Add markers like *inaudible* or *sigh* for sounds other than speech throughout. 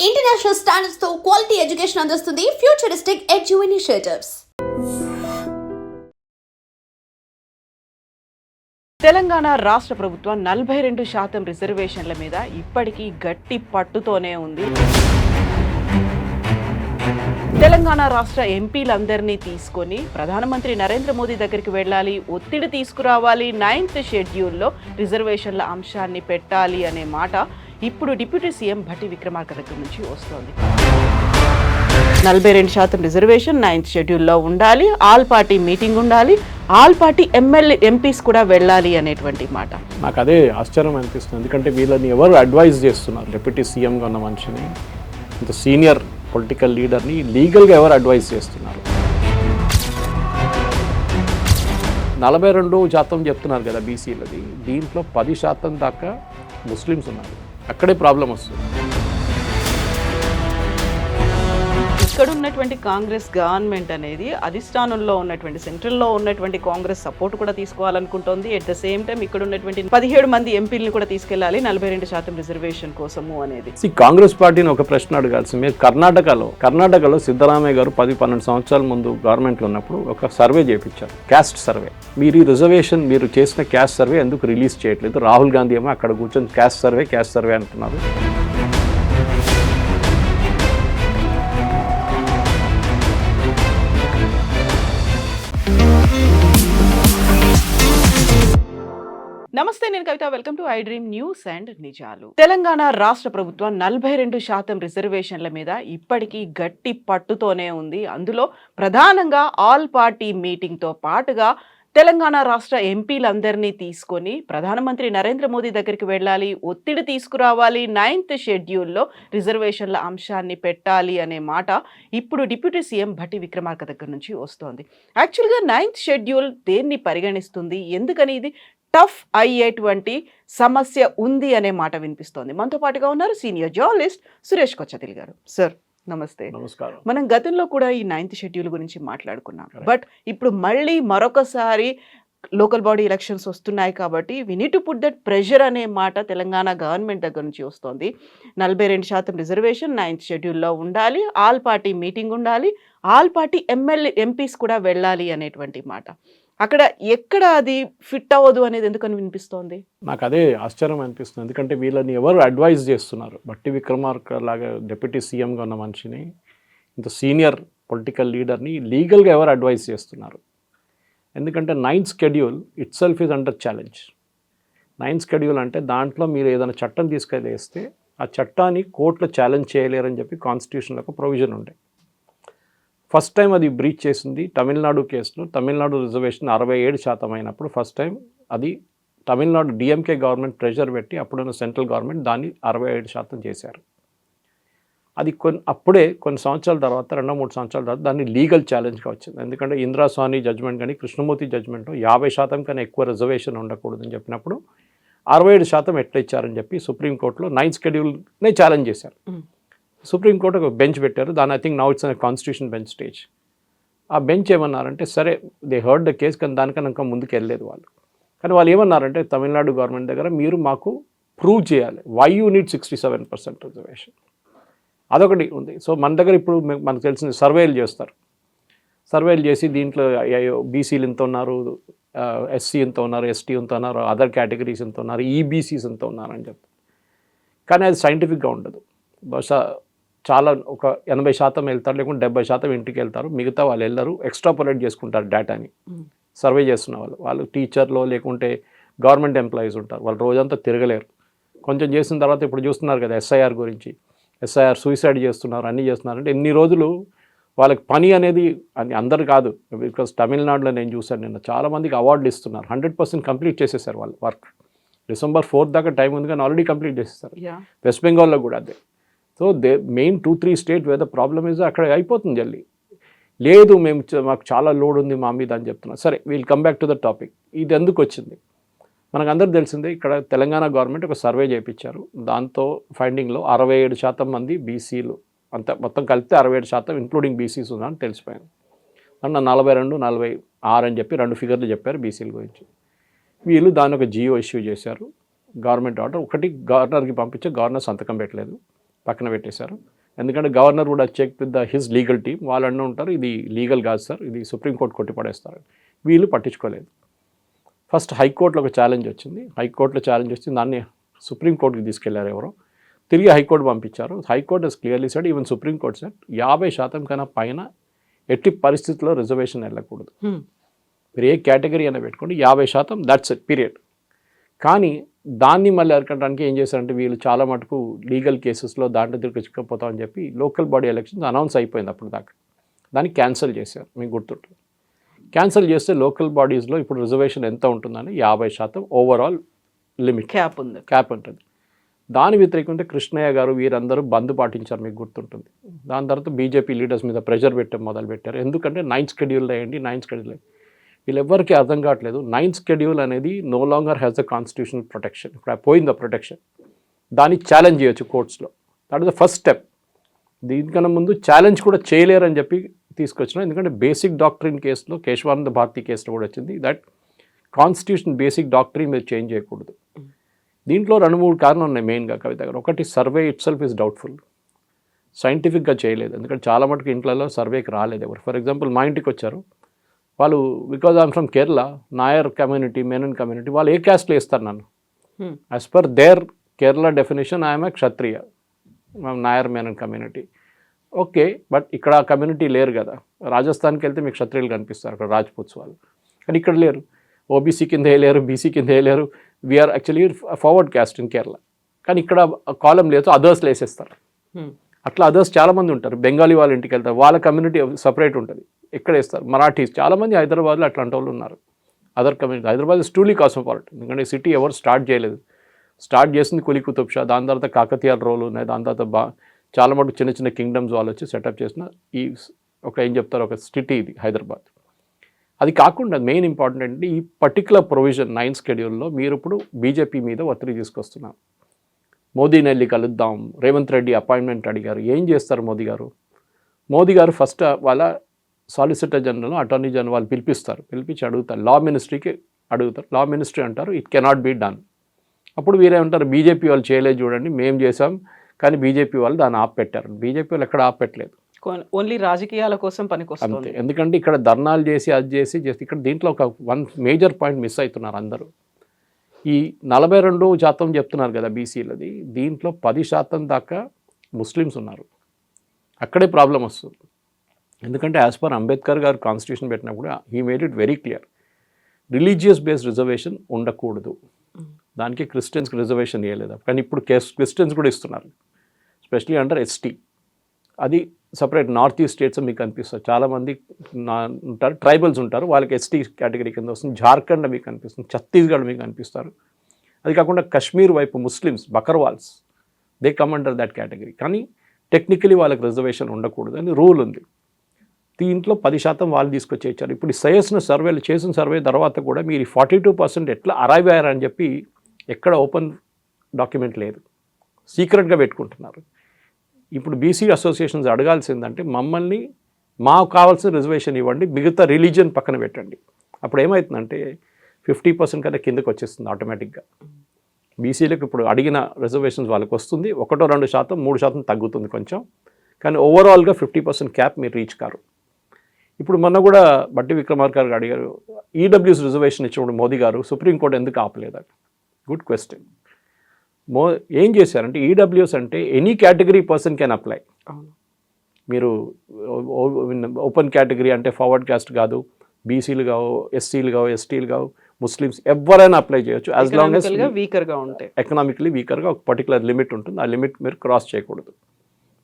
International స్టాండర్డ్స్తో quality education అందిస్తుంది futuristic edu initiatives Telangana రాష్ట్ర ప్రభుత్వం నలభై రెండు శాతం రిజర్వేషన్ల మీద ఇప్పటికీ గట్టి పట్టుతోనే ఉంది. తెలంగాణ రాష్ట్ర ఎంపీలందరినీ తీసుకొని ప్రధానమంత్రి నరేంద్ర మోదీ దగ్గరికి వెళ్ళాలి ఒత్తిడి తీసుకురావాలి నైన్త్ షెడ్యూల్లో రిజర్వేషన్ల అంశాన్ని పెట్టాలి అనే మాట ఇప్పుడు డిప్యూటీ సీఎం భట్టి విక్రమార్క దగ్గర నుంచి వస్తోంది. నలభై రెండు శాతం రిజర్వేషన్ నైన్త్ షెడ్యూల్లో ఉండాలి ఆల్ పార్టీ మీటింగ్ ఉండాలి ఆల్ పార్టీ ఎమ్మెల్యే ఎంపీస్ కూడా వెళ్ళాలి అనేటువంటి మాట. నాకు అదే ఆశ్చర్యం అనిపిస్తుంది. ఎందుకంటే వీళ్ళని ఎవరు అడ్వైజ్ చేస్తున్నారు? డిప్యూటీ సీఎంగా ఉన్న మనిషిని ఇంత సీనియర్ పొలిటికల్ లీడర్ని లీగల్గా ఎవరు అడ్వైజ్ చేస్తున్నారు? నలభై రెండు శాతం చెప్తున్నారు కదా బీసీలది. దీంట్లో పది శాతం దాకా ముస్లిమ్స్ ఉన్నారు. అక్కడే ప్రాబ్లం వస్తుంది. ఇక్కడ ఉన్నటువంటి కాంగ్రెస్ గవర్నమెంట్ అనేది అధిష్టానంలో ఉన్నటువంటి సెంట్రల్లో ఉన్నటువంటి కాంగ్రెస్ సపోర్ట్ కూడా తీసుకోవాలనుకుంటోంది. ఎట్ ద సేమ్ టైం ఇక్కడ ఉన్నటువంటి పదిహేడు మంది ఎంపీలను కూడా తీసుకెళ్ళాలి నలభై రెండు శాతం రిజర్వేషన్ కోసము అనేది. కాంగ్రెస్ పార్టీని ఒక ప్రశ్న అడగాల్సిందే. మీరు కర్ణాటకలో కర్ణాటకలో సిద్ధరామయ్య గారు పది పన్నెండు సంవత్సరాల ముందు గవర్నమెంట్లో ఉన్నప్పుడు ఒక సర్వే చేపించారు. క్యాస్ట్ సర్వే మీరు ఈ రిజర్వేషన్ మీరు చేసిన క్యాస్ట్ సర్వే ఎందుకు రిలీజ్ చేయట్లేదు? రాహుల్ గాంధీ ఏమో అక్కడ కూర్చొని క్యాస్ట్ సర్వే క్యాస్ట్ సర్వే అంటున్నారు. నమస్తే నేను Kavitha. Welcome to I dream news and నిజాలు. తెలంగాణ రాష్ట్ర ప్రభుత్వం నలభై రెండు శాతం రిజర్వేషన్ల మీద ఇప్పటికీ గట్టి పట్టుతోనే ఉంది. అందులో ప్రధానంగా ఆల్ పార్టీ మీటింగ్తో పాటుగా తెలంగాణ రాష్ట్ర ఎంపీలందరినీ తీసుకొని ప్రధానమంత్రి నరేంద్ర మోదీ దగ్గరికి వెళ్ళాలి ఒత్తిడి తీసుకురావాలి నైన్త్ షెడ్యూల్లో రిజర్వేషన్ల అంశాన్ని పెట్టాలి అనే మాట ఇప్పుడు డిప్యూటీ సీఎం భట్టి విక్రమార్క దగ్గర నుంచి వస్తోంది. యాక్చువల్గా నైన్త్ షెడ్యూల్ దేన్ని పరిగణిస్తుంది? ఎందుకని ఇది టఫ్ అయ్యేటువంటి సమస్య ఉంది అనే మాట వినిపిస్తోంది. మనతో పాటుగా ఉన్నారు సీనియర్ జర్నలిస్ట్ సురేష్ కొచ్చతిల్ గారు. సార్ నమస్తే. నమస్కారం. మనం గతంలో కూడా ఈ నైన్త్ షెడ్యూల్ గురించి మాట్లాడుకున్నాం. బట్ ఇప్పుడు మళ్ళీ మరొకసారి లోకల్ బాడీ ఎలక్షన్స్ వస్తున్నాయి కాబట్టి we need to put that pressure అనే మాట తెలంగాణ గవర్నమెంట్ దగ్గర నుంచి వస్తోంది. నలభై రెండు శాతం రిజర్వేషన్ నైన్త్ షెడ్యూల్లో ఉండాలి. ఆల్ పార్టీ మీటింగ్ ఉండాలి. ఆల్ పార్టీ ఎమ్మెల్యే ఎంపీస్ కూడా వెళ్ళాలి అనేటువంటి మాట. అక్కడ ఎక్కడ అది ఫిట్ అవ్వదు అనేది ఎందుకని వినిపిస్తోంది? నాకు అదే ఆశ్చర్యం అనిపిస్తుంది. ఎందుకంటే వీళ్ళని ఎవరు అడ్వైజ్ చేస్తున్నారు? బట్టి విక్రమార్క లాగా డిప్యూటీ సీఎంగా ఉన్న మనిషిని ఇంత సీనియర్ పొలిటికల్ లీడర్ని లీగల్గా ఎవరు అడ్వైజ్ చేస్తున్నారు? ఎందుకంటే ninth schedule itself is under challenge. Ninth schedule అంటే దాంట్లో మీరు ఏదైనా చట్టం తీసుకెళ్ళేస్తే ఆ చట్టాన్ని కోర్టులో ఛాలెంజ్ చేయలేరని చెప్పి కాన్స్టిట్యూషన్లో ఒక ప్రొవిజన్ ఉండే. ఫస్ట్ టైం అది బ్రీచ్ చేసింది తమిళనాడు కేసులో తమిళనాడు రిజర్వేషన్ అరవై ఏడు శాతం అయినప్పుడు ఫస్ట్ టైం అది తమిళనాడు డిఎంకే గవర్నమెంట్ ప్రెషర్ పెట్టి అప్పుడున్న సెంట్రల్ గవర్నమెంట్ దాన్ని అరవై ఏడు శాతం చేశారు. అది కొన్ని అప్పుడే కొన్ని సంవత్సరాల తర్వాత రెండో మూడు సంవత్సరాల తర్వాత దాన్ని లీగల్ ఛాలెంజ్గా వచ్చింది. ఎందుకంటే ఇందిరాస్వామి జడ్జ్మెంట్ కానీ కృష్ణమూర్తి జడ్జ్మెంట్ యాభై శాతం కన్నా ఎక్కువ రిజర్వేషన్ ఉండకూడదని చెప్పినప్పుడు అరవై ఏడు శాతం ఎట్లా ఇచ్చారని చెప్పి సుప్రీంకోర్టులో నైన్త్ షెడ్యూల్నే ఛాలెంజ్ చేశారు. సుప్రీంకోర్టు ఒక బెంచ్ పెట్టారు. దాని I think now it's constitution bench stage ఆ బెంచ్ ఏమన్నారంటే సరే దే హర్డ్ ద కేస్ కానీ దానికన్నా ఇంకా ముందుకు వెళ్ళలేదు వాళ్ళు. కానీ వాళ్ళు ఏమన్నారంటే తమిళనాడు గవర్నమెంట్ దగ్గర మీరు మాకు ప్రూవ్ చేయాలి. Why you need sixty seven percent reservation అదొకటి ఉంది. సో మన దగ్గర ఇప్పుడు మనకు తెలిసింది సర్వేలు చేస్తారు. సర్వేలు చేసి దీంట్లో బీసీలు ఎంత ఉన్నారు ఎస్సీ ఎంత ఉన్నారు ఎస్టీ ఎంత ఉన్నారు అదర్ కేటగిరీస్ ఎంత ఉన్నారు ఈబీసీస్ ఎంత ఉన్నారు అని చెప్తారు. కానీ అది సైంటిఫిక్గా ఉండదు. బహుశా చాలా ఒక ఎనభై శాతం వెళ్తారు లేకుంటే డెబ్బై శాతం ఇంటికి వెళ్తారు. మిగతా వాళ్ళు వెళ్ళరు ఎక్స్ట్రాపులేట్ చేసుకుంటారు డేటాని సర్వే చేస్తున్న వాళ్ళు. వాళ్ళు టీచర్లో లేకుంటే గవర్నమెంట్ ఎంప్లాయీస్ ఉంటారు. వాళ్ళు రోజంతా తిరగలేరు. కొంచెం చేసిన తర్వాత ఇప్పుడు చూస్తున్నారు కదా ఎస్ఐఆర్ గురించి. ఎస్ఐఆర్ సూసైడ్ చేస్తున్నారు అన్నీ చేస్తున్నారు. అంటే ఎన్ని రోజులు వాళ్ళకి పని అనేది అని అందరు కాదు. బికాస్ తమిళనాడులో నేను చూశాను నిన్న చాలామందికి అవార్డులు ఇస్తున్నారు. హండ్రెడ్ పర్సెంట్ కంప్లీట్ చేసేసారు వాళ్ళు వర్క్ డిసెంబర్ ఫోర్త్ దాకా టైం ఉంది కానీ ఆల్రెడీ కంప్లీట్ చేసేసారు. వెస్ట్ బెంగాల్లో కూడా అదే. So they main two three state where the problem is అక్కడ అయిపోతుంది జల్లి లేదు మేము మాకు చాలా లోడ్ ఉంది మా మీద అని చెప్తున్నాం సరే we'll come back to the topic ఇది ఎందుకు వచ్చింది? మనకు అందరు తెలిసిందే ఇక్కడ తెలంగాణ గవర్నమెంట్ ఒక సర్వే చేయించారు దాంతో ఫైండింగ్లో అరవై ఏడు శాతం మంది బీసీలు అంత మొత్తం కలిపితే అరవై ఏడు శాతం ఇంక్లూడింగ్ బీసీస్ ఉందని తెలిసిపోయింది. అన్న నలభై రెండు నలభై ఆరు అని చెప్పి రెండు ఫిగర్లు చెప్పారు బీసీల గురించి. వీళ్ళు దాని ఒక జియో ఇష్యూ చేశారు. గవర్నమెంట్ ఆర్డర్ ఒకటి గవర్నర్కి పంపించే గవర్నర్ సంతకం పెట్టలేదు. పక్కన పెట్టేశారు. ఎందుకంటే గవర్నర్ కూడా check with the his legal team. వాళ్ళు అన్న ఉంటారు ఇది లీగల్ కాదు సార్ ఇది సుప్రీంకోర్టు కొట్టి పడేస్తారు వీళ్ళు పట్టించుకోలేదు. ఫస్ట్ హైకోర్టులో ఒక ఛాలెంజ్ వచ్చింది. హైకోర్టులో ఛాలెంజ్ వచ్చింది. దాన్ని సుప్రీంకోర్టుకి తీసుకెళ్ళారు ఎవరో. తిరిగి హైకోర్టు పంపించారు. High court is clearly said even supreme court said యాభై శాతం కన్నా పైన ఎట్టి పరిస్థితుల్లో రిజర్వేషన్ వెళ్ళకూడదు. మీరు ఏ కేటగిరీ అయినా పెట్టుకోండి. యాభై శాతం దట్స్ ఎట్ పీరియడ్ కానీ దాన్ని మళ్ళీ అరకడానికి ఏం చేశారంటే వీళ్ళు చాలా మటుకు లీగల్ కేసెస్లో దాంట్లో తిరిగి చిక్కపోతామని చెప్పి లోకల్ బాడీ ఎలక్షన్స్ అనౌన్స్ అయిపోయింది అప్పుడు దాకా. దాన్ని క్యాన్సిల్ చేశారు మీకు గుర్తుంటుంది. క్యాన్సిల్ చేస్తే లోకల్ బాడీస్లో ఇప్పుడు రిజర్వేషన్ ఎంత ఉంటుందని యాభై శాతం ఓవరాల్ లిమిట్ క్యాప్ ఉంది. క్యాప్ ఉంటుంది. దాని వ్యతిరేకంగా కృష్ణయ్య గారు వీరందరూ బంద్ పాటించారు మీకు గుర్తుంటుంది. దాని తర్వాత బీజేపీ లీడర్స్ మీద ప్రెషర్ పెట్టడం మొదలు పెట్టారు ఎందుకంటే నైన్త్ షెడ్యూల్ అయ్యండి నైన్త్ షెడ్యూల్ వీళ్ళెవ్వరికీ అర్థం కావట్లేదు. నైన్త్ షెడ్యూల్ అనేది no longer has the constitutional protection ఇప్పుడు పోయింది ఆ ప్రొటెక్షన్ దాన్ని ఛాలెంజ్ చేయొచ్చు కోర్ట్స్లో that is the first step దీనికన్నా ముందు ఛాలెంజ్ కూడా చేయలేరని చెప్పి తీసుకొచ్చిన ఎందుకంటే బేసిక్ డాక్టరీన్ కేసులో కేశవానంద భారతి కేసులో కూడా వచ్చింది దట్ కాన్స్టిట్యూషన్ బేసిక్ డాక్టరీన్ మీరు చేంజ్ చేయకూడదు. దీంట్లో రెండు మూడు కారణాలు ఉన్నాయి మెయిన్గా కవిత గారు. ఒకటి survey itself is doubtful సైంటిఫిక్గా చేయలేదు. ఎందుకంటే చాలా మటుకు ఇంట్లలో సర్వేకి రాలేదు ఎవరు. ఫర్ ఎగ్జాంపుల్ మా ఇంటికి వచ్చారు. వాళ్ళు because I'm from Kerala Nair community Menon community వాళ్ళు ఏ క్యాస్ట్లో ఇస్తారు నన్ను. As per their Kerala definition I'm a Kshatriya Nair Menon community okay but ఇక్కడ ఆ కమ్యూనిటీ లేరు కదా. రాజస్థాన్కి వెళ్తే మీకు క్షత్రియులు కనిపిస్తారు అక్కడ రాజ్పూత్స్ వాళ్ళు. కానీ ఇక్కడ లేరు. ఓబీసీ కింద వేయలేరు బీసీ కింద వేయలేరు we're actually forward caste in Kerala కానీ ఇక్కడ కాలం లేదు అదర్స్లో వేసేస్తారు హ్మ్. అట్లా అదర్స్ చాలామంది ఉంటారు. బెంగాలీ వాళ్ళ ఇంటికి వెళ్తారు. వాళ్ళ కమ్యూనిటీ సపరేట్ ఉంటుంది. ఎక్కడ వేస్తారు? మరాఠీస్ చాలామంది హైదరాబాద్లో అట్లాంటి వాళ్ళు ఉన్నారు. Other community Hyderabad is truly cosmopolitan ఎందుకంటే సిటీ ఎవరు స్టార్ట్ చేయలేదు. స్టార్ట్ చేసింది కులీ కుతుబ్ షా. దాని తర్వాత కాకతీయాల రోల్ ఉన్నాయి. దాని తర్వాత బా చాలా మటుకు చిన్న చిన్న కింగ్డమ్స్ వాళ్ళు వచ్చి సెటప్ చేసిన ఈ ఒక ఏం చెప్తారు? ఒక సిటీ ఇది హైదరాబాద్. అది కాకుండా మెయిన్ ఇంపార్టెంట్ అంటే ఈ పర్టికులర్ ప్రొవిజన్ నైన్ స్కెడ్యూల్లో మీరు ఇప్పుడు బీజేపీ మీద ఒత్తిడి తీసుకొస్తున్నారు. మోదీని వెళ్ళి కలుద్దాం. రేవంత్ రెడ్డి అపాయింట్మెంట్ అడిగారు. ఏం చేస్తారు మోదీ గారు? మోదీ గారు ఫస్ట్ వాళ్ళ సాలిసిటర్ జనరల్ అటార్నీ జనరల్ వాళ్ళు పిలిపిస్తారు. పిలిపించి అడుగుతారు. లా మినిస్ట్రీకి అడుగుతారు. లా మినిస్ట్రీ అంటారు ఇట్ కెనాట్ బీ డన్ అప్పుడు వీరేమంటారు బీజేపీ వాళ్ళు చేయలేదు చూడండి మేము చేసాం కానీ బీజేపీ వాళ్ళు దాన్ని ఆపెట్టారు బీజేపీ వాళ్ళు ఎక్కడ ఆపెట్టలేదు ఓన్లీ రాజకీయాల కోసం అంతే. పనికొస్తుంది ఎందుకంటే ఇక్కడ ధర్నాలు చేసి అది చేసి చేసి ఇక్కడ దీంట్లో ఒక వన్ మేజర్ పాయింట్ మిస్ అవుతున్నారు అందరూ. ఈ నలభై రెండు శాతం చెప్తున్నారు కదా బీసీలది దీంట్లో పది శాతం దాకా ముస్లిమ్స్ ఉన్నారు. అక్కడే ప్రాబ్లం వస్తుంది. ఎందుకంటే యాజ్ పర్ అంబేద్కర్ గారు కాన్స్టిట్యూషన్ పెట్టినప్పుడు he made it very clear religious based reservation ఉండకూడదు. దానికి క్రిస్టియన్స్కి రిజర్వేషన్ ఇవ్వలేదు కానీ ఇప్పుడు క్రిస్టియన్స్ కూడా ఇస్తున్నారు. స్పెషలీ అండర్ ఎస్టీ అది సపరేట్ నార్త్ ఈస్ట్ స్టేట్స్ మీకు కనిపిస్తుంది చాలామంది ఉంటారు ట్రైబల్స్ ఉంటారు వాళ్ళకి ఎస్టీ కేటగిరీ కింద వస్తుంది జార్ఖండ్ మీకు కనిపిస్తుంది ఛత్తీస్గఢ్ మీకు కనిపిస్తారు అది కాకుండా కశ్మీర్ వైపు Muslims Bakarwals they come under that category కానీ టెక్నికలీ వాళ్ళకి రిజర్వేషన్ ఉండకూడదు అని రూల్ ఉంది. దీంట్లో పది శాతం వాళ్ళు తీసుకొచ్చి ఇచ్చారు. ఇప్పుడు సయస్ను సర్వేలు చేసిన సర్వే తర్వాత కూడా మీరు ఫార్టీ టూ పర్సెంట్ ఎట్లా అరైవ్ అయ్యారని చెప్పి ఎక్కడ ఓపెన్ డాక్యుమెంట్ లేదు. సీక్రెట్గా పెట్టుకుంటున్నారు. ఇప్పుడు బీసీ అసోసియేషన్స్ అడగాల్సిందంటే మమ్మల్ని మాకు కావాల్సిన రిజర్వేషన్ ఇవ్వండి మిగతా రిలీజియన్ పక్కన పెట్టండి. అప్పుడు ఏమవుతుందంటే ఫిఫ్టీ పర్సెంట్ కన్నా కిందకు వచ్చేస్తుంది ఆటోమేటిక్గా బీసీలకు ఇప్పుడు అడిగిన రిజర్వేషన్స్ వాళ్ళకి వస్తుంది ఒకటో రెండు శాతం మూడు శాతం తగ్గుతుంది కొంచెం. కానీ ఓవరాల్గా ఫిఫ్టీ పర్సెంట్ క్యాప్ మీరు రీచ్ కారు. ఇప్పుడు మొన్న కూడా బట్టి విక్రమార్క గారు అడిగారు ఈడబ్ల్యూస్ రిజర్వేషన్ ఇచ్చినప్పుడు మోదీ గారు సుప్రీంకోర్టు ఎందుకు ఆపలేదు? గుడ్ క్వశ్చన్ మో ఏం చేశారంటే ఈడబ్ల్యూఎస్ అంటే any category person can apply మీరు ఓపెన్ కేటగిరీ అంటే ఫార్వర్డ్ కాస్ట్ కాదు బీసీలు కావు ఎస్సీలు కావు ఎస్టీలు కావు ముస్లిమ్స్ ఎవరైనా అప్లై చేయొచ్చు యాజ్ లాంగ్ ఎస్గా వీకర్గా ఉంటాయి ఎకనామికలీ వీకర్గా ఒక పర్టికులర్ లిమిట్ ఉంటుంది ఆ లిమిట్ మీరు క్రాస్ చేయకూడదు.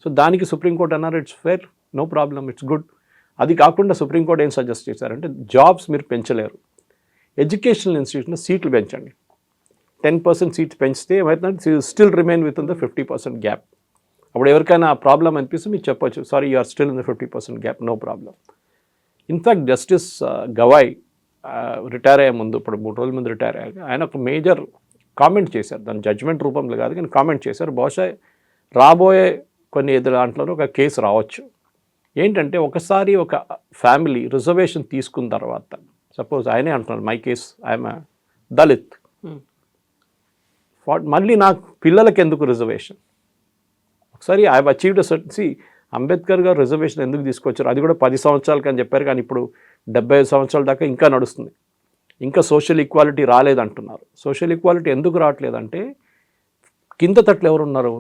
సో దానికి సుప్రీంకోర్టు అన్నారు it's fair no problem it's good అది కాకుండా సుప్రీంకోర్టు ఏం సజెస్ట్ చేశారంటే జాబ్స్ మీరు పెంచలేరు. ఎడ్యుకేషనల్ ఇన్స్టిట్యూషన్లో సీట్లు పెంచండి. టెన్ పర్సెంట్ సీట్స్ పెంచితే ఏమవుతుందంటే still remain within the fifty percent gap అప్పుడు ఎవరికైనా ప్రాబ్లం అనిపిస్తే మీరు చెప్పొచ్చు sorry you are still in the fifty percent gap no problem in fact justice Gavai retire అయ్యే ముందు ఇప్పుడు మూడు రోజుల ముందు రిటైర్ అయ్యాక ఆయన ఒక మేజర్ కామెంట్ చేశారు. దాని జడ్జ్మెంట్ రూపంలో కాదు కానీ కామెంట్ చేశారు. బహుశా రాబోయే కొన్ని ఎదురు దాంట్లో ఒక కేసు రావచ్చు. ఏంటంటే ఒకసారి ఒక ఫ్యామిలీ రిజర్వేషన్ తీసుకున్న తర్వాత సపోజ్ ఆయనే అంటున్నారు మై కేస్ ఐఎమ్ దళిత్ మళ్ళీ నాకు పిల్లలకి ఎందుకు రిజర్వేషన్? ఒకసారి I achieved C Ambedkar garu reservation ఎందుకు తీసుకొచ్చారు? అది కూడా పది సంవత్సరాలకి అని చెప్పారు కానీ ఇప్పుడు డెబ్బై ఐదు సంవత్సరాల దాకా ఇంకా నడుస్తుంది. ఇంకా సోషల్ ఈక్వాలిటీ రాలేదంటున్నారు. సోషల్ ఈక్వాలిటీ ఎందుకు రావట్లేదంటే కింద తట్లు ఎవరు ఉన్నారు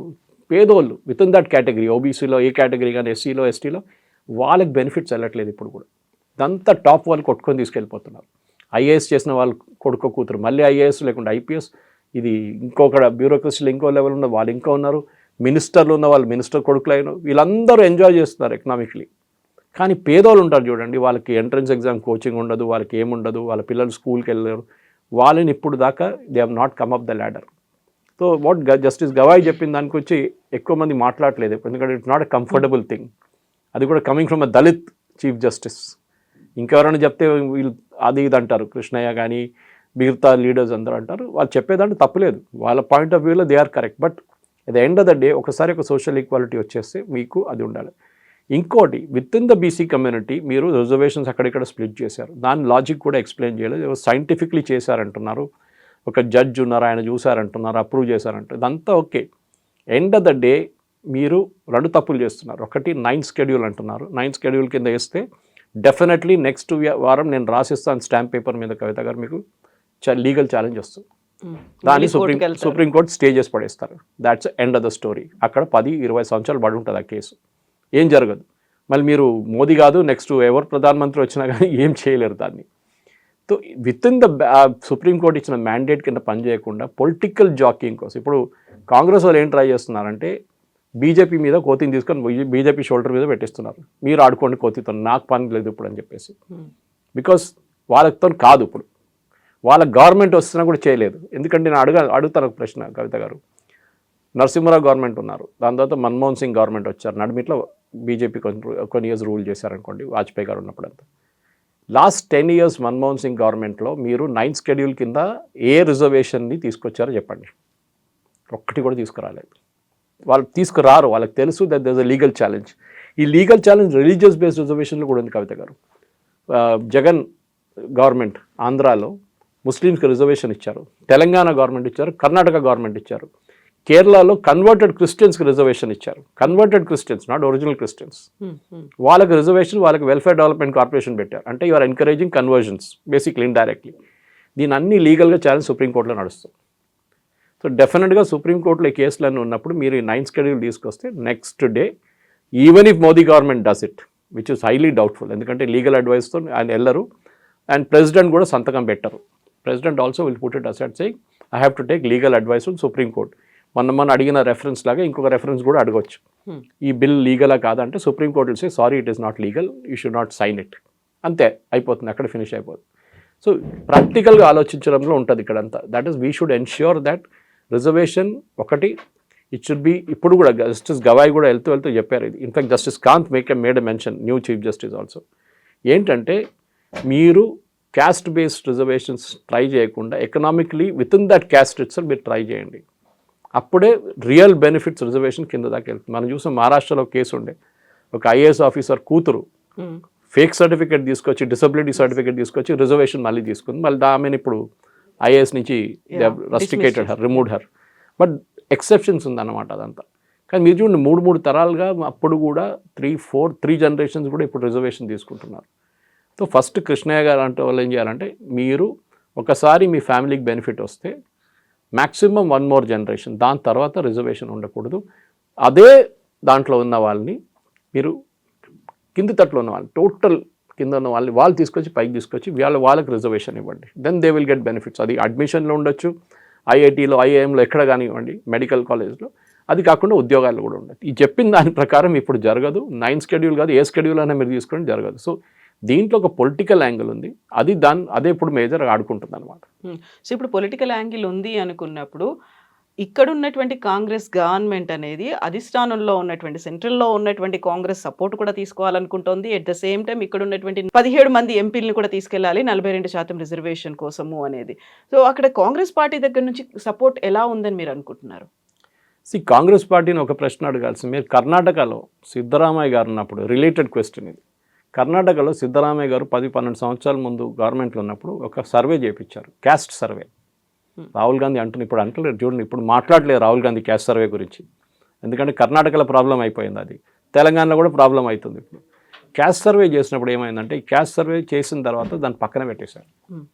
పేదోళ్ళు విత్ ఇన్ దట్ కేటగిరీ ఓబీసీలో ఏ కేటగిరీ కానీ ఎస్సీలో ఎస్టీలో వాళ్ళకి బెనిఫిట్స్ వెళ్ళట్లేదు ఇప్పుడు కూడా. ఇదంతా టాప్ వాళ్ళు కొట్టుకొని తీసుకెళ్ళిపోతున్నారు. ఐఏఎస్ చేసిన వాళ్ళు కొడుకో కూతురు మళ్ళీ ఐఏఎస్ లేకుండా ఐపీఎస్ ఇది ఇంకొక బ్యూరోక్రసీలు ఇంకో లెవెల్ ఉన్న వాళ్ళు ఇంకా ఉన్నారు. మినిస్టర్లు ఉన్న వాళ్ళు మినిస్టర్ కొడుకులు అయిన వీళ్ళందరూ ఎంజాయ్ చేస్తున్నారు ఎకనామిక్లీ కానీ పేదోళ్ళు ఉంటారు చూడండి వాళ్ళకి ఎంట్రన్స్ ఎగ్జామ్ కోచింగ్ ఉండదు వాళ్ళకి ఏముండదు వాళ్ళ పిల్లలు స్కూల్కి వెళ్ళారు వాళ్ళని ఇప్పుడు దాకా they have not come up the ladder so what justice Gavai చెప్పిన దానికి వచ్చి ఎక్కువ మంది మాట్లాడలేదు ఎందుకంటే it's not a comfortable thing అది కూడా coming from a Dalit chief justice ఇంకెవరైనా చెప్తే వీళ్ళు అది ఇది అంటారు. కృష్ణయ్య కానీ మిగతా లీడర్స్ అందరూ అంటారు. వాళ్ళు చెప్పేదాంట్లో తప్పులేదు. వాళ్ళ పాయింట్ ఆఫ్ వ్యూలో they are correct but at the end of the day ఒకసారి ఒక సోషల్ ఈక్వాలిటీ వచ్చేస్తే మీకు అది ఉండాలి. ఇంకోటి with in the BC community మీరు రిజర్వేషన్స్ అక్కడిక్కడ స్ప్లిట్ చేశారు. దాని లాజిక్ కూడా ఎక్స్ప్లెయిన్ చేయలేదు. సైంటిఫిక్లీ చేశారంటున్నారు. ఒక జడ్జ్ ఉన్నారు ఆయన చూశారంటున్నారు అప్రూవ్ చేశారంట ఇదంతా okay end of the day మీరు రెండు తప్పులు చేస్తున్నారు. ఒకటి నైన్ స్కెడ్యూల్ అంటున్నారు. నైన్ స్కెడ్యూల్ కింద వేస్తే డెఫినెట్లీ నెక్స్ట్ వారం నేను రాసిస్తాను స్టాంప్ పేపర్ మీద కవిత గారు మీకు. లీగల్ ఛాలెంజ్ వస్తుంది. దాన్ని సుప్రీం సుప్రీంకోర్టు స్టే చేసి పడేస్తారు. That's end of the story అక్కడ పది ఇరవై సంవత్సరాలు పడి ఉంటుంది ఆ కేసు. ఏం జరగదు. మళ్ళీ మీరు మోదీ కాదు నెక్స్ట్ ఎవరు ప్రధానమంత్రి వచ్చినా కానీ *laughs* ఏం చేయలేరు దాన్ని. So within the supreme court ఇచ్చిన మ్యాండేట్ కింద పనిచేయకుండా పొలిటికల్ జాకింగ్ కోసం ఇప్పుడు కాంగ్రెస్ వాళ్ళు ఏం ట్రై చేస్తున్నారంటే బీజేపీ మీద కోతిని తీసుకొని బీజేపీ షోల్డర్ మీద పెట్టిస్తున్నారు. మీరు ఆడుకోండి కోతితో నాకు పని లేదు ఇప్పుడు అని చెప్పేసి. బికాస్ వాళ్ళతో కాదు ఇప్పుడు. వాళ్ళ గవర్నమెంట్ వస్తున్నా కూడా చేయలేదు. ఎందుకంటే నేను అడుగు అడుగుతాను ఒక ప్రశ్న కవిత గారు. నరసింహరావు గవర్నమెంట్ ఉన్నారు. దాని తర్వాత మన్మోహన్ సింగ్ గవర్నమెంట్ వచ్చారు. నడిమిట్లో బీజేపీ కొన్ని కొన్ని ఇయర్స్ రూల్ చేశారనుకోండి Vajpayee garu ఉన్నప్పుడంతా. Last ten years Manmohan Singh గవర్నమెంట్లో మీరు నైన్త్ షెడ్యూల్ కింద ఏ రిజర్వేషన్ని తీసుకొచ్చారో చెప్పండి. ఒక్కటి కూడా తీసుకురాలేదు. వాళ్ళు తీసుకురారు. వాళ్ళకి తెలుసు that there a legal challenge ఈ లీగల్ ఛాలెంజ్ రిలీజియస్ బేస్డ్ రిజర్వేషన్లో కూడా ఉంది కవిత గారు. జగన్ గవర్నమెంట్ ఆంధ్రాలో ముస్లిమ్స్కి రిజర్వేషన్ ఇచ్చారు. తెలంగాణ గవర్నమెంట్ ఇచ్చారు కర్ణాటక గవర్నమెంట్ ఇచ్చారు. కేరళలో కన్వర్టెడ్ క్రిస్టియన్స్కి రిజర్వేషన్ ఇచ్చారు. Converted Christians not original Christians వాళ్ళకి రిజర్వేషన్ వాళ్ళకి వెల్ఫేర్ డెవలప్మెంట్ కార్పొరేషన్ పెట్టారు. అంటే you are encouraging conversions basically indirectly దీని అన్ని లీగల్గా ఛాలెంజ్ సుప్రీంకోర్టులో నడుస్తుంది. సో డెఫినెట్గా సుప్రీంకోర్టులో ఈ కేసులన్నీ ఉన్నప్పుడు మీరు ఈ నైన్త్ షెడ్యూల్ తీసుకొస్తే next day even if Modi government does it which is highly doubtful ఎందుకంటే లీగల్ అడ్వైస్తో ఆయన వెళ్ళరు. అండ్ ప్రెసిడెంట్ కూడా సంతకం పెట్టరు. President also will put it aside say I have to take legal advice from supreme court మొన్న మొన్న అడిగిన రెఫరెన్స్ లాగా ఇంకొక రెఫరెన్స్ కూడా అడగొచ్చు. ఈ బిల్ లీగలా కాదంటే supreme court say sorry it is not legal you should not sign it అంతే అయిపోతుంది. అక్కడ ఫినిష్ అయిపోతుంది. సో ప్రాక్టికల్గా ఆలోచించడంలో ఉంటుంది ఇక్కడంతా. That is we should ensure that reservation ఒకటి ఇట్ షుడ్ బి ఇప్పుడు కూడా జస్టిస్ గవాయ్ కూడా వెళ్తూ వెళ్తూ చెప్పారు ఇది. In fact justice Kant make made mention new chief justice also ఏంటంటే మీరు క్యాస్ట్ బేస్డ్ రిజర్వేషన్స్ ట్రై చేయకుండా economically within that caste it's మీరు ట్రై చేయండి. అప్పుడే రియల్ బెనిఫిట్స్ రిజర్వేషన్ కింద దాకా వెళ్తుంది. మనం చూసాం మహారాష్ట్రలో కేసు ఉండే. ఒక ఐఏఎస్ ఆఫీసర్ కూతురు ఫేక్ సర్టిఫికేట్ తీసుకొచ్చి డిసబిలిటీ సర్టిఫికేట్ తీసుకొచ్చి రిజర్వేషన్ మళ్ళీ తీసుకుంది. మళ్ళీ ఆమెను ఇప్పుడు ఐఏఎస్ నుంచి rusticated her remove her but exceptions ఉందన్నమాట అదంతా. కానీ మీరు చూడండి మూడు మూడు తరాలుగా అప్పుడు కూడా త్రీ ఫోర్ త్రీ జనరేషన్స్ కూడా ఇప్పుడు రిజర్వేషన్ తీసుకుంటున్నారు. సో ఫస్ట్ కృష్ణయ్య గారు అంటే వాళ్ళు ఏం చేయాలంటే మీరు ఒకసారి మీ ఫ్యామిలీకి బెనిఫిట్ వస్తే మ్యాక్సిమం వన్ మోర్ జనరేషన్ దాని తర్వాత రిజర్వేషన్ ఉండకూడదు. అదే దాంట్లో ఉన్న వాళ్ళని మీరు కింది తట్లో ఉన్న వాళ్ళని టోటల్ కింద ఉన్న వాళ్ళని వాళ్ళు తీసుకొచ్చి పైకి తీసుకొచ్చి వాళ్ళ వాళ్ళకి రిజర్వేషన్ ఇవ్వండి. Then they will get benefits అది అడ్మిషన్లో ఉండొచ్చు ఐఐటీలో ఐఐఎంలో ఎక్కడ కానివ్వండి మెడికల్ కాలేజ్లో. అది కాకుండా ఉద్యోగాలు కూడా ఉండదు ఈ చెప్పిన దాని ప్రకారం ఇప్పుడు జరగదు. నైన్ స్కెడ్యూల్ కాదు ఏ స్కెడ్యూల్ అయినా మీరు తీసుకోండి జరగదు. సో దీంట్లో ఒక పొలిటికల్ యాంగిల్ ఉంది. అది దాని అదే ఇప్పుడు మేజర్ ఆడుకుంటుంది అనమాట సో ఇప్పుడు పొలిటికల్ యాంగిల్ ఉంది అనుకున్నప్పుడు ఇక్కడ ఉన్నటువంటి కాంగ్రెస్ గవర్నమెంట్ అనేది అధిష్టానంలో ఉన్నటువంటి సెంట్రల్లో ఉన్నటువంటి కాంగ్రెస్ సపోర్ట్ కూడా తీసుకోవాలనుకుంటోంది. ఎట్ ద సేమ్ టైం ఇక్కడ ఉన్నటువంటి పదిహేడు మంది ఎంపీలను కూడా తీసుకెళ్ళాలి నలభై రెండు శాతం రిజర్వేషన్ కోసము అనేది. సో అక్కడ కాంగ్రెస్ పార్టీ దగ్గర నుంచి సపోర్ట్ ఎలా ఉందని మీరు అనుకుంటున్నారు? సి కాంగ్రెస్ పార్టీని ఒక ప్రశ్న అడగాల్సి మీరు కర్ణాటకలో సిద్ధరామయ్య గారు ఉన్నప్పుడు రిలేటెడ్ క్వశ్చన్ ఇది. కర్ణాటకలో సిద్ధరామయ్య గారు పది పన్నెండు సంవత్సరాల ముందు గవర్నమెంట్లో ఉన్నప్పుడు ఒక సర్వే చేయించారు క్యాస్ట్ సర్వే రాహుల్ గాంధీ అంటున్న ఇప్పుడు అంటలేదు చూడండి ఇప్పుడు మాట్లాడలేదు రాహుల్ గాంధీ క్యాస్ట్ సర్వే గురించి. ఎందుకంటే కర్ణాటకలో ప్రాబ్లం అయిపోయింది అది. తెలంగాణలో కూడా ప్రాబ్లం అవుతుంది ఇప్పుడు. క్యాస్ట్ సర్వే చేసినప్పుడు ఏమైందంటే ఈ క్యాస్ట్ సర్వే చేసిన తర్వాత దాన్ని పక్కన పెట్టేశారు. Hmm.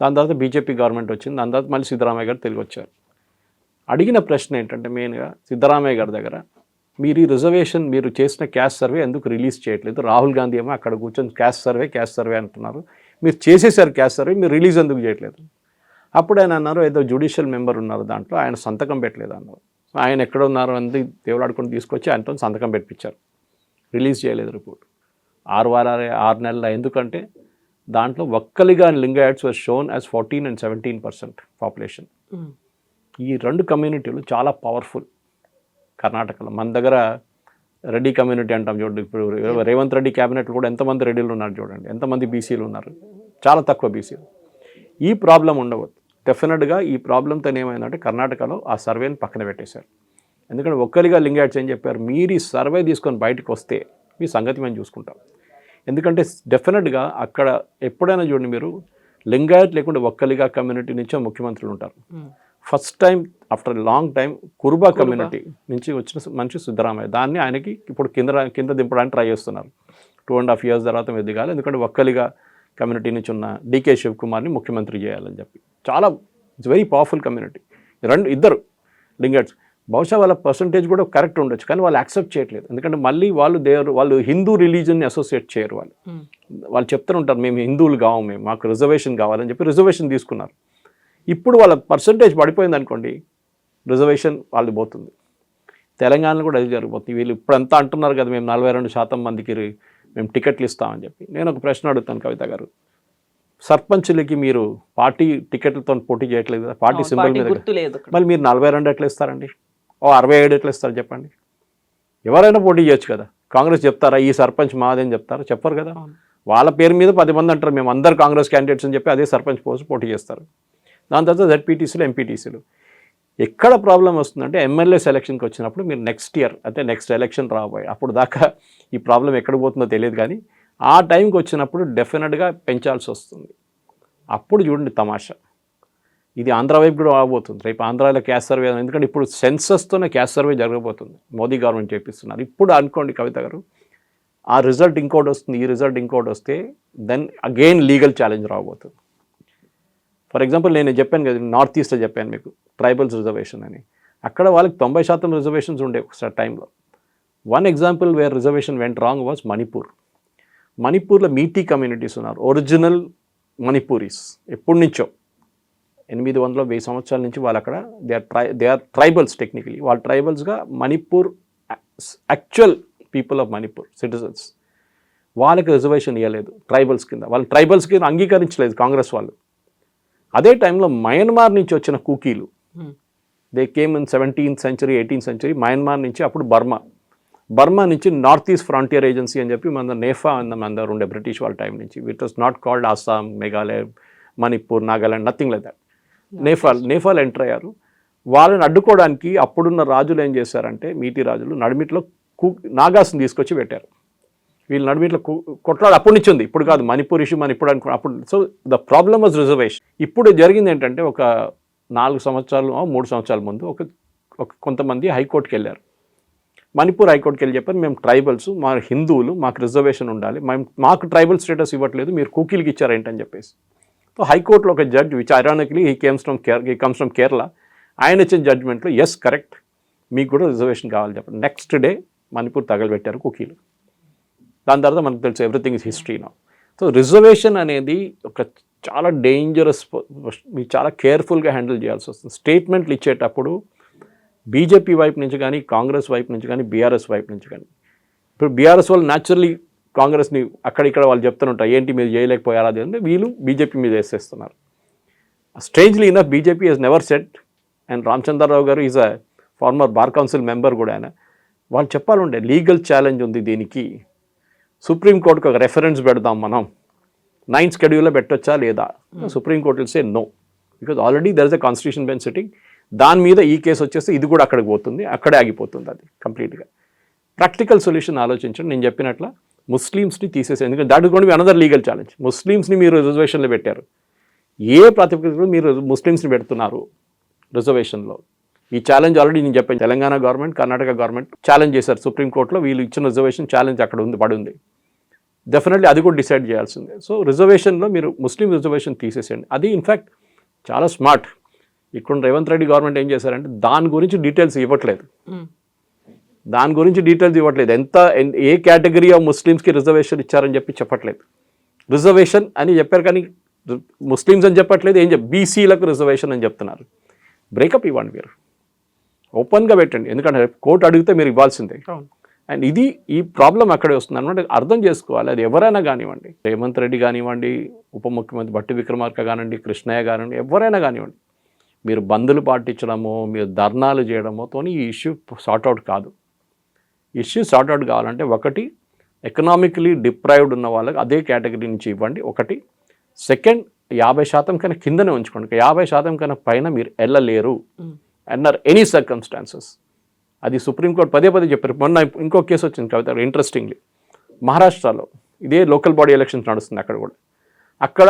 దాని తర్వాత బీజేపీ గవర్నమెంట్ వచ్చింది దాని తర్వాత మళ్ళీ సిద్ధరామయ్య గారు తిరిగి వచ్చారు. అడిగిన ప్రశ్న ఏంటంటే మెయిన్గా సిద్ధరామయ్య గారి దగ్గర మీరు ఈ రిజర్వేషన్ మీరు చేసిన క్యాస్ట్ సర్వే ఎందుకు రిలీజ్ చేయట్లేదు? రాహుల్ గాంధీ ఏమో అక్కడ కూర్చొని క్యాస్ట్ సర్వే క్యాస్ట్ సర్వే అంటున్నారు. మీరు చేసేసారు క్యాస్ట్ సర్వే మీరు రిలీజ్ ఎందుకు చేయట్లేదు? అప్పుడు ఆయన అన్నారు ఏదో జ్యుడిషియల్ మెంబర్ ఉన్నారు దాంట్లో ఆయన సంతకం పెట్టలేదు అన్నారు. ఆయన ఎక్కడ ఉన్నారు అంది దేవులాడుకొని తీసుకొచ్చి ఆయనతో సంతకం పెట్టించారు. రిలీజ్ చేయలేదు రిపోర్ట్. ఆరు వారాలు ఆరు నెలల ఎందుకంటే దాంట్లో Vokkaliga Lingayats were shown as fourteen and seventeen percent population ఈ రెండు కమ్యూనిటీలు చాలా పవర్ఫుల్ కర్ణాటకలో. మన దగ్గర రెడ్డి కమ్యూనిటీ అంటాం చూడండి. ఇప్పుడు రేవంత్ రెడ్డి క్యాబినెట్లో కూడా ఎంతమంది రెడ్డిలు ఉన్నారు చూడండి. ఎంతమంది బీసీలు ఉన్నారు. చాలా తక్కువ బీసీలు. ఈ ప్రాబ్లం ఉండవద్దు. డెఫినెట్గా ఈ ప్రాబ్లంతో ఏమైందంటే కర్ణాటకలో ఆ సర్వేని పక్కన పెట్టేశారు. ఎందుకంటే ఒక్కరిగా లింగాయట్స్ ఏం చెప్పారు. మీరు ఈ సర్వే తీసుకొని బయటకు వస్తే మీ సంగతి మేము చూసుకుంటాం. ఎందుకంటే డెఫినెట్గా అక్కడ ఎప్పుడైనా చూడండి మీరు లింగాయత్ లేకుండా ఒక్కలిగా కమ్యూనిటీ నుంచే ముఖ్యమంత్రులు ఉంటారు. First time after long time Kuruba community నుంచి వచ్చిన మనిషి సిద్ధరామయ్య. దాన్ని ఆయనకి ఇప్పుడు కింద కింద దింపడానికి ట్రై చేస్తున్నారు. టూ అండ్ హాఫ్ ఇయర్స్ తర్వాత మీరు దిగాలి ఎందుకంటే ఒక్కలిగా కమ్యూనిటీ నుంచి ఉన్న డీకే శివ్ కుమార్ని ముఖ్యమంత్రి చేయాలని చెప్పి. చాలా ఇట్స్ వెరీ పవర్ఫుల్ కమ్యూనిటీ. రెండు ఇద్దరు లింగట్స్. బహుశా వాళ్ళ పర్సంటేజ్ కూడా కరెక్ట్ ఉండొచ్చు కానీ వాళ్ళు యాక్సెప్ట్ చేయట్లేదు. ఎందుకంటే మళ్ళీ వాళ్ళు దేర్ వాళ్ళు హిందూ రిలీజన్ని అసోసియేట్ చేయరు వాళ్ళు. వాళ్ళు చెప్తూ ఉంటారు మేము హిందువులు కావు మేము మాకు రిజర్వేషన్ కావాలని చెప్పి రిజర్వేషన్ తీసుకున్నారు. ఇప్పుడు వాళ్ళ పర్సంటేజ్ పడిపోయింది అనుకోండి రిజర్వేషన్ వాళ్ళు పోతుంది. తెలంగాణలో కూడా అది జరగబోతుంది వీళ్ళు ఇప్పుడు అంతా అంటున్నారు కదా మేము నలభై రెండు శాతం మందికి మేము టికెట్లు ఇస్తామని చెప్పి. నేను ఒక ప్రశ్న అడుగుతాను కవిత గారు. సర్పంచులకి మీరు పార్టీ టికెట్లతో పోటీ చేయట్లేదు కదా పార్టీ సింబల్ మీద. మళ్ళీ మీరు నలభై రెండు ఎట్లా ఇస్తారండి? ఓ అరవై ఏడు ఎట్లా ఇస్తారు చెప్పండి. ఎవరైనా పోటీ చేయొచ్చు కదా. కాంగ్రెస్ చెప్తారా ఈ సర్పంచ్ మాదని చెప్తారా? చెప్పరు కదా. వాళ్ళ పేరు మీద పది మంది అంటారు మేము అందరు కాంగ్రెస్ క్యాండిడేట్స్ అని చెప్పి అదే సర్పంచ్ పోస్ట్ పోటీ చేస్తారు. దాని తర్వాత జడ్పీటీసీలు ఎంపీటీసీలు ఎక్కడ ప్రాబ్లం వస్తుందంటే ఎమ్మెల్యే సెలక్షన్కి వచ్చినప్పుడు మీరు నెక్స్ట్ ఇయర్ అంటే నెక్స్ట్ ఎలక్షన్ రాబోయే అప్పుడు దాకా ఈ ప్రాబ్లం ఎక్కడ పోతుందో తెలియదు కానీ ఆ టైంకి వచ్చినప్పుడు డెఫినెట్గా పెంచాల్సి వస్తుంది. అప్పుడు చూడండి తమాషా. ఇది ఆంధ్ర వైపు కూడా రాబోతుంది. రేపు ఆంధ్రాలో క్యాస్ సర్వే ఎందుకంటే ఇప్పుడు సెన్సస్తోనే క్యాస్ సర్వే జరగబోతుంది. మోదీ గవర్నమెంట్ చేపిస్తున్నారు. ఇప్పుడు అనుకోండి కవిత గారు ఆ రిజల్ట్ ఇంకోటి వస్తుంది ఈ రిజల్ట్ ఇంకోటి వస్తే దెన్ అగైన్ లీగల్ ఛాలెంజ్ రాబోతుంది. ఫర్ ఎగ్జాంపుల్ నేను చెప్పాను కదా నార్త్ ఈస్ట్లో చెప్పాను మీకు ట్రైబల్స్ రిజర్వేషన్ అని. అక్కడ వాళ్ళకి తొంభై శాతం రిజర్వేషన్స్ ఉండే ఒకసారి టైంలో one example where reservation went wrong was Manipur మణిపూర్లో మీటీ కమ్యూనిటీస్ ఉన్నారు ఒరిజినల్ మణిపూరీస్ ఎప్పటి నుంచో. ఎనిమిది వందల వెయ్యి సంవత్సరాల నుంచి వాళ్ళు అక్కడ they are try they are tribals technically వాళ్ళు ట్రైబల్స్గా Manipur actual people of Manipur citizens వాళ్ళకి రిజర్వేషన్ ఇవ్వలేదు ట్రైబల్స్ కింద. వాళ్ళు ట్రైబల్స్ కింద అంగీకరించలేదు కాంగ్రెస్ వాళ్ళు. అదే టైంలో మయన్మార్ నుంచి వచ్చిన కూకీలు. They came in seventeenth century eighteenth century Myanmar నుంచి అప్పుడు బర్మా బర్మా నుంచి నార్త్ ఈస్ట్ ఫ్రాంటియర్ ఏజెన్సీ అని చెప్పి మన నేఫా అన్న మన దగ్గర ఉండే బ్రిటిష్ వాళ్ళ టైం నుంచి. It was not called Assam Meghalaya Manipur Nagaland nothing like that Nepal Nepal enter అయ్యారు. వాళ్ళని అడ్డుకోవడానికి అప్పుడున్న రాజులు ఏం చేశారంటే మీటి రాజులు నడిమిట్లో కు నాగాస్ని తీసుకొచ్చి పెట్టారు. వీళ్ళు నడిమిట్లో కు- కొట్లాడు అప్పటి నుంచి ఉంది. ఇప్పుడు కాదు మణిపూర్ ఇష్యూ మన ఇప్పుడు అనుకో అప్పుడు. So the problem was reservation ఇప్పుడు జరిగింది ఏంటంటే ఒక నాలుగు సంవత్సరాలు మూడు సంవత్సరాల ముందు ఒక ఒక కొంతమంది హైకోర్టుకి వెళ్ళారు. మణిపూర్ హైకోర్టుకి వెళ్ళి చెప్పారు మేము ట్రైబల్స్ మా హిందువులు మాకు రిజర్వేషన్ ఉండాలి. మేము మాకు ట్రైబల్ స్టేటస్ ఇవ్వట్లేదు మీరు కూకీలకి ఇచ్చారేంటని చెప్పేసి. సో హైకోర్టులో ఒక judge which ironically he came from care he comes from Kerala ఆయన ఇచ్చిన జడ్జ్మెంట్లో ఎస్ కరెక్ట్ మీకు కూడా రిజర్వేషన్ కావాలి చెప్పండి నెక్స్ట్ డే మణిపూర్ తగలబెట్టారు కుకీలు. దాని తర్వాత మనకు తెలుసు ఎవ్రీథింగ్ ఇస్ హిస్టరీ నా సో రిజర్వేషన్ అనేది ఒక చాలా డేంజరస్ మీరు చాలా కేర్ఫుల్గా హ్యాండిల్ చేయాల్సి వస్తుంది. స్టేట్మెంట్లు ఇచ్చేటప్పుడు బీజేపీ వైపు నుంచి కానీ కాంగ్రెస్ వైపు నుంచి కానీ బీఆర్ఎస్ వైపు నుంచి కానీ. ఇప్పుడు బీఆర్ఎస్ వాళ్ళు న్యాచురల్లీ కాంగ్రెస్ని అక్కడిక్కడ వాళ్ళు చెప్తుంటారు ఏంటి మీరు చేయలేకపోయారా? అది అంటే వీళ్ళు బీజేపీ మీద వేసేస్తున్నారు. Strangely enough BJP has never said and Ramachandra Rao garu is a former bar council member కూడా ఆయన. వాళ్ళు చెప్పాలంటే లీగల్ ఛాలెంజ్ ఉంది దీనికి. సుప్రీంకోర్టుకి ఒక రెఫరెన్స్ పెడదాం మనం. నైన్త్ షెడ్యూల్లో పెట్టొచ్చా లేదా? Supreme court say no because already there is a constitution bench sitting దాని మీద ఈ కేసు వచ్చేస్తే ఇది కూడా అక్కడికి పోతుంది అక్కడే ఆగిపోతుంది అది కంప్లీట్గా ప్రాక్టికల్ సొల్యూషన్ ఆలోచించండి. నేను చెప్పినట్ల ముస్లిమ్స్ని తీసేసి ఎందుకంటే that is gone another legal challenge ముస్లిమ్స్ని మీరు రిజర్వేషన్లో పెట్టారు. ఏ ప్రాతిపదికలో మీరు ముస్లిమ్స్ని పెడుతున్నారు? రిజర్వేషన్లో ఈ ఛాలెంజ్ ఆల్రెడీ నేను చెప్పాను. Telangana government Karnataka government challenge చేశారు. సుప్రీంకోర్టులో వీళ్ళు ఇచ్చిన రిజర్వేషన్ ఛాలెంజ్ అక్కడ ఉంది పడి ఉంది. డెఫినెట్లీ అది కూడా డిసైడ్ చేయాల్సిందే. సో రిజర్వేషన్లో మీరు ముస్లిం రిజర్వేషన్ తీసేసేయండి. అది ఇన్ఫ్యాక్ట్ చాలా స్మార్ట్ ఇక్కడ రేవంత్ రెడ్డి గవర్నమెంట్ ఏం చేశారంటే దాని గురించి డీటెయిల్స్ ఇవ్వట్లేదు. దాని గురించి డీటెయిల్స్ ఇవ్వట్లేదు. ఎంత ఏ కేటగిరీ ఆఫ్ ముస్లిమ్స్కి రిజర్వేషన్ ఇచ్చారని చెప్పి చెప్పట్లేదు. రిజర్వేషన్ అని చెప్పారు కానీ ముస్లిమ్స్ అని చెప్పట్లేదు. ఏం చెప్ బీసీలకు రిజర్వేషన్ అని చెప్తున్నారు. బ్రేకప్ ఇవ్వండి మీరు. ఓపెన్గా పెట్టండి. ఎందుకంటే కోర్టు అడిగితే మీరు ఇవ్వాల్సిందే. అండ్ ఇది ఈ ప్రాబ్లం అక్కడే వస్తుంది. అనమాట అర్థం చేసుకోవాలి. అది ఎవరైనా కానివ్వండి. రేవంత్ రెడ్డి కానివ్వండి ఉప ముఖ్యమంత్రి బట్టి విక్రమార్క కానివ్వండి కృష్ణయ్య కానివ్వండి ఎవరైనా కానివ్వండి. మీరు బంధులు పాటించడమో మీరు ధర్నాలు చేయడమోతో ఈ ఇష్యూ సార్ట్అవుట్ కాదు. ఇష్యూ సార్ట్అవుట్ కావాలంటే ఒకటి ఎకనామికలీ డిప్రైవ్డ్ ఉన్న వాళ్ళకి అదే కేటగిరీ నుంచి ఇవ్వండి. ఒకటి సెకండ్ యాభై శాతం కన్నా కిందనే ఉంచుకోండి. యాభై శాతం కన్నా పైన మీరు వెళ్ళలేరు అండర్ ఎనీ సర్కమ్స్టాన్సెస్ అది సుప్రీంకోర్టు పదే పదే చెప్పారు. మొన్న ఇంకో కేసు వచ్చింది కవిత ఇంట్రెస్టింగ్లీ మహారాష్ట్రలో ఇదే లోకల్ బాడీ ఎలక్షన్స్ నడుస్తుంది అక్కడ కూడా. అక్కడ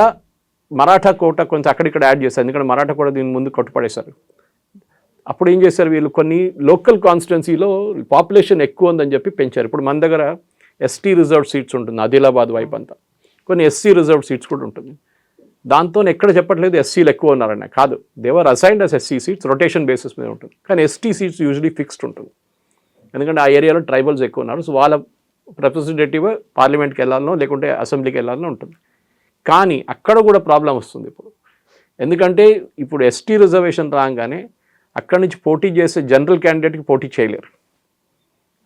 మరాఠా కోట కొంచెం అక్కడిక్కడ యాడ్ చేశారు. ఎందుకంటే మరాఠా కోట దీని ముందు కొట్టుపడేశారు అప్పుడు ఏం చేశారు వీళ్ళు? కొన్ని లోకల్ కాన్స్టిట్యున్సీలో పాపులేషన్ ఎక్కువ ఉందని చెప్పి పెంచారు. ఇప్పుడు మన దగ్గర ఎస్టీ రిజర్వ్ సీట్స్ ఉంటుంది ఆదిలాబాద్ వైపు అంతా. కొన్ని ఎస్సీ రిజర్వ్ సీట్స్ కూడా ఉంటుంది. దాంతో ఎక్కడ చెప్పట్లేదు ఎస్సీలు ఎక్కువ ఉన్నారన్న కాదు they were assigned as SC seats rotation basis మీద ఉంటుంది. కానీ ఎస్టీ సీట్స్ యూజువలీ ఫిక్స్డ్ ఉంటుంది. ఎందుకంటే ఆ ఏరియాలో ట్రైబల్స్ ఎక్కువ ఉన్నారు. సో వాళ్ళ రిప్రజెంటేటివ్ పార్లమెంట్కి వెళ్ళాలనో లేకుంటే అసెంబ్లీకి వెళ్ళాలనో ఉంటుంది. కానీ అక్కడ కూడా ప్రాబ్లం వస్తుంది ఇప్పుడు. ఎందుకంటే ఇప్పుడు ఎస్టీ రిజర్వేషన్ రాగానే అక్కడి నుంచి పోటీ చేసే జనరల్ క్యాండిడేట్కి పోటీ చేయలేరు.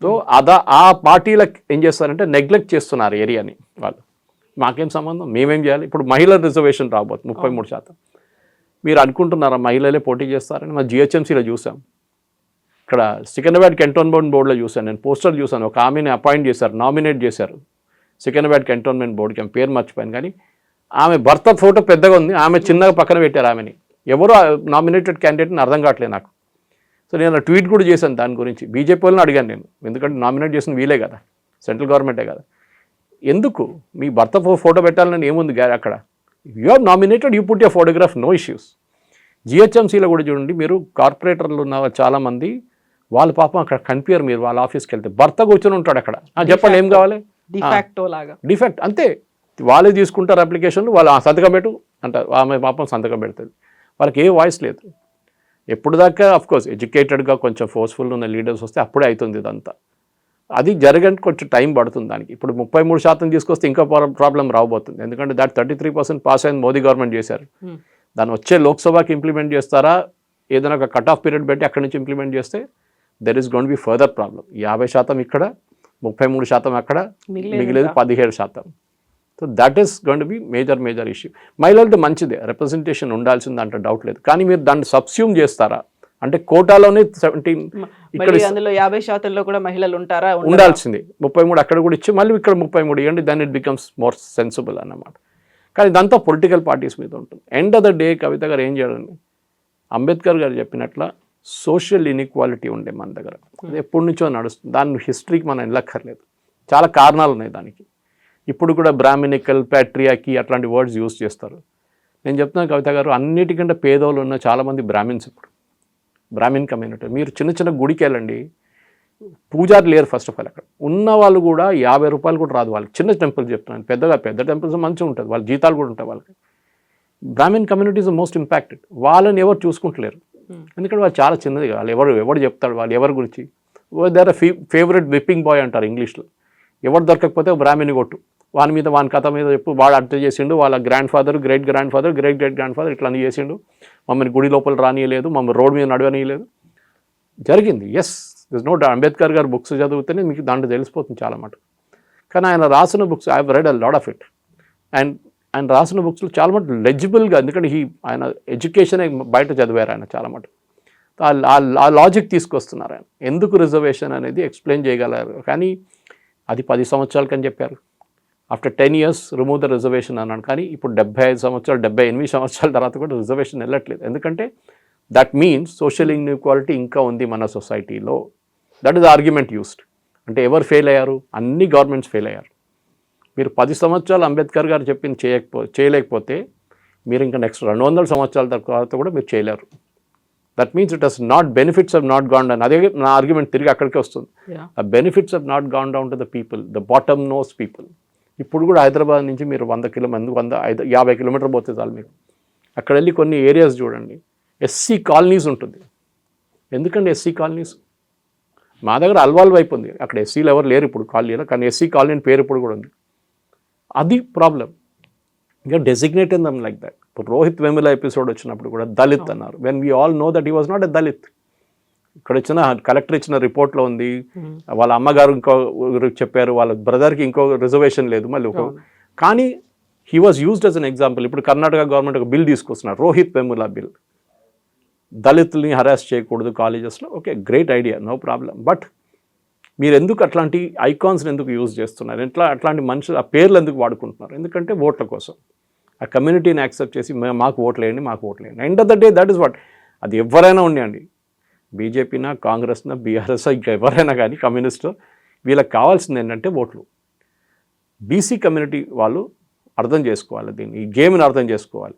సో అదా ఆ పార్టీలకు ఏం చేస్తారంటే నెగ్లెక్ట్ చేస్తున్నారు ఏరియాని వాళ్ళు. మాకేం సంబంధం? మేమేం చేయాలి? ఇప్పుడు మహిళల రిజర్వేషన్ రాబోతుంది ముప్పై మూడు శాతం. మీరు అనుకుంటున్నారా మహిళలే పోటీ చేస్తారని? మా జిహెచ్ఎంసీలో చూసాం ఇక్కడ సికింద్రాబాద్ కంటోన్మెంట్ బోర్డులో చూశాను నేను. పోస్టర్ చూశాను. ఒక ఆమెని అపాయింట్ చేశారు. నామినేట్ చేశారు. సికింద్రాబాద్ కంటోన్మెంట్ బోర్డుకి ఆమె పేరు మర్చిపోయాను కానీ ఆమె భర్త ఫోటో పెద్దగా ఉంది. ఆమె చిన్నగా పక్కన పెట్టారు ఆమెని. ఎవరు నామినేటెడ్ క్యాండిడేట్ని అర్థం కావట్లేదు నాకు. సో నేను ట్వీట్ కూడా చేశాను దాని గురించి. బీజేపీ వాళ్ళని అడిగాను నేను. ఎందుకంటే నామినేట్ చేసిన వీలే కదా. సెంట్రల్ గవర్నమెంటే కదా. ఎందుకు? మీ భర్త ఫోటో పెట్టాలని ఏముంది గా- అక్కడ? You are nominated you put you photograph no issues జిహెచ్ఎంసీలో కూడా చూడండి మీరు కార్పొరేటర్లు ఉన్న చాలామంది వాళ్ళ పాపం అక్కడ కనిపించారు మీరు వాళ్ళ ఆఫీస్కి వెళ్తే. భర్త కూర్చొని ఉంటాడు అక్కడ. చెప్పండి ఏం కావాలి? డిఫాక్టో లాగా. డిఫెక్ట్ అంతే. వాళ్ళే తీసుకుంటారు అప్లికేషన్లు వాళ్ళు "ఆ, సంతకం పెట్టు అంటారు. ఆమె పాపం సంతకం పెడుతుంది. వాళ్ళకి ఏ వాయిస్ లేదు. ఎప్పుడు దాకా కోర్స్ ఎడ్యుకేటెడ్గా కొంచెం ఫోర్స్ఫుల్ ఉన్న లీడర్స్ వస్తే అప్పుడే అవుతుంది ఇదంతా. అది జరగడానికి కొంచెం టైం పడుతుంది దానికి. ఇప్పుడు ముప్పై మూడు శాతం తీసుకొస్తే ఇంకా ప్రాబ్లం రాబోతుంది. ఎందుకంటే that thirty three percent pass అయింది మోదీ గవర్నమెంట్ చేశారు. దాన్ని వచ్చే లోక్సభకి ఇంప్లిమెంట్ చేస్తారా? ఏదైనా ఒక కట్ ఆఫ్ పీరియడ్ పెట్టి అక్కడి నుంచి ఇంప్లిమెంట్ చేస్తే there is gone be further problem యాభై శాతం ఇక్కడ ముప్పై మూడు శాతం అక్కడ మిగిలేది. పదిహేడు శాతం. So that is gone to be major major issue మహిళలతో మంచిదే. రిప్రజెంటేషన్ ఉండాల్సింది అంటే డౌట్ లేదు. కానీ మీరు దాన్ని సబ్స్యూమ్ చేస్తారా? అంటే కోటాలోనే ఇక్కడ మళ్ళీ అందులో యాభై శాతంలో కూడా మహిళలు ఉంటారా? ఉండాల్సింది. ముప్పై మూడు అక్కడ కూడా ఇచ్చి మళ్ళీ ఇక్కడ ముప్పై మూడు ఇవ్వండి then it becomes more sensible అన్నమాట. కానీ ఇదంతా పొలిటికల్ పార్టీస్ మీద ఉంటుంది. End of the day Kavitha garu ఏం చేయాలండి? అంబేద్కర్ గారు చెప్పినట్ల సోషల్ ఇన్ఈక్వాలిటీ ఉండే మన దగ్గర. అది ఎప్పటి నుంచో నడుస్తుంది. దాని హిస్టరీకి మనం వెళ్ళక్కర్లేదు. చాలా కారణాలు ఉన్నాయి దానికి. ఇప్పుడు కూడా బ్రాహ్మినికల్ ప్యాట్రియాకి అట్లాంటి వర్డ్స్ యూస్ చేస్తారు. నేను చెప్తున్నాను కవిత గారు అన్నిటికంటే పేదోళ్ళు ఉన్న చాలామంది బ్రాహ్మిన్స్ ఇప్పుడు. Brahmin community. మీరు చిన్న చిన్న గుడికి వెళ్ళండి. పూజారి లేరు ఫస్ట్ ఆఫ్ ఆల్ అక్కడ. ఉన్న వాళ్ళు కూడా యాభై రూపాయలు కూడా రాదు వాళ్ళకి. చిన్న టెంపుల్ చెప్తున్నాను. పెద్దగా పెద్ద టెంపుల్స్ మంచిగా ఉంటుంది. వాళ్ళ జీతాలు కూడా ఉంటాయి వాళ్ళకి. Brahmin community is most impacted వాళ్ళని ఎవరు చూసుకుంటలేరు. ఎందుకంటే వాళ్ళు చాలా చిన్నది. వాళ్ళు ఎవరు ఎవరు చెప్తాడు? వాళ్ళు ఎవరి గురించి? ఫీ ఫేవరెట్ విప్పింగ్ బాయ్ అంటారు ఇంగ్లీష్లో. ఎవరు దొరకకపోతే బ్రాహ్మిని కొట్టు. వాని మీద వాని కథ మీద చెప్పు వాడు అట్ట చేసిండు. వాళ్ళ grandfather great grandfather great great grandfather ఇట్లా చేసిండు. మమ్మల్ని గుడి లోపల రానియలేదు. మమ్మల్ని రోడ్ మీద నడవనీయలేదు. జరిగింది. ఎస్ దిస్ నోట్ అంబేద్కర్ గారు బుక్స్ చదివితేనే మీకు దాంట్లో తెలిసిపోతుంది చాలా మటుకు. కానీ ఆయన రాసిన books I read a lot of it and ఆయన రాసిన బుక్స్లో చాలా మటు లెజిబుల్గా ఎందుకంటే ఈ ఆయన ఎడ్యుకేషన్ బయట చదివారు ఆయన చాలా మటు ఆ లాజిక్ తీసుకొస్తున్నారు ఆయన. ఎందుకు రిజర్వేషన్ అనేది ఎక్స్ప్లెయిన్ చేయగలరు? కానీ అది పది సంవత్సరాలకని చెప్పారు. After ten years remove the reservation అన్నాడు. కానీ ఇప్పుడు డెబ్బై ఐదు సంవత్సరాలు డెబ్బై ఎనిమిది సంవత్సరాల తర్వాత కూడా రిజర్వేషన్ వెళ్ళట్లేదు. ఎందుకంటే దట్ మీన్స్ సోషల్ ఇన్ఈక్వాలిటీ ఇంకా ఉంది మన సొసైటీలో దట్ ఈస్ ఆర్గ్యుమెంట్ యూస్డ్ అంటే ఎవరు ఫెయిల్ అయ్యారు? అన్ని గవర్నమెంట్స్ ఫెయిల్ అయ్యారు. మీరు పది సంవత్సరాలు అంబేద్కర్ గారు చెప్పింది చేయకపో చేయలేకపోతే మీరు ఇంకా నెక్స్ట్ రెండు వందల సంవత్సరాల తర్వాత కూడా మీరు చేయలేరు. That means it has not benefits of not gone down అదే నా ఆర్గ్యుమెంట్ తిరిగి అక్కడికే వస్తుంది. Benefits of not gone down to the people the bottom most people ఇప్పుడు కూడా హైదరాబాద్ నుంచి మీరు వంద కిలోమీటర్ వంద ఐదు యాభై కిలోమీటర్ పోతే చాలు మీకు అక్కడ వెళ్ళి కొన్ని ఏరియాస్ చూడండి. ఎస్సీ కాలనీస్ ఉంటుంది. ఎందుకండి ఎస్సీ కాలనీస్? మా దగ్గర అల్వాల్ వైపు ఉంది. అక్కడ ఎస్సీలు ఎవరు లేరు ఇప్పుడు కాలనీలో కానీ ఎస్సీ కాలనీ పేరు ఇప్పుడు కూడా ఉంది. అది ప్రాబ్లం ఇంకా డెసిగ్నేటెడ్ దమ్ లైక్ దట్ ఇప్పుడు రోహిత్ వెముల ఎపిసోడ్ వచ్చినప్పుడు కూడా దళిత్ అన్నారు. When we all know that he was not a Dalit. ఇక్కడ వచ్చిన కలెక్టర్ ఇచ్చిన రిపోర్ట్లో ఉంది. వాళ్ళ అమ్మగారు ఇంకో చెప్పారు వాళ్ళ బ్రదర్కి ఇంకో రిజర్వేషన్ లేదు మళ్ళీ ఒక కానీ he was used as an example ఇప్పుడు కర్ణాటక గవర్నమెంట్ ఒక బిల్ తీసుకొస్తున్నారు రోహిత్ వెముల బిల్. దళితుల్ని హరాస్ చేయకూడదు కాలేజెస్లో. Okay great idea no problem but మీరు ఎందుకు అట్లాంటి ఐకాన్స్ని ఎందుకు యూజ్ చేస్తున్నారు? ఎట్లా అట్లాంటి మనుషులు ఆ పేర్లు ఎందుకు వాడుకుంటున్నారు? ఎందుకంటే ఓట్ల కోసం. ఆ కమ్యూనిటీని యాక్సెప్ట్ చేసి "మే- మాకు ఓట్లు వేయండి మాకు ఓట్లు వేయండి end of the day that is what అది ఎవరైనా ఉండండి. బీజేపీనా కాంగ్రెస్నా బీఆర్ఎస్ ఇంకా ఎవరైనా కానీ కమ్యూనిస్టు వీళ్ళకి కావాల్సింది ఏంటంటే ఓట్లు. బీసీ కమ్యూనిటీ వాళ్ళు అర్థం చేసుకోవాలి దీన్ని ఈ గేమ్ని అర్థం చేసుకోవాలి.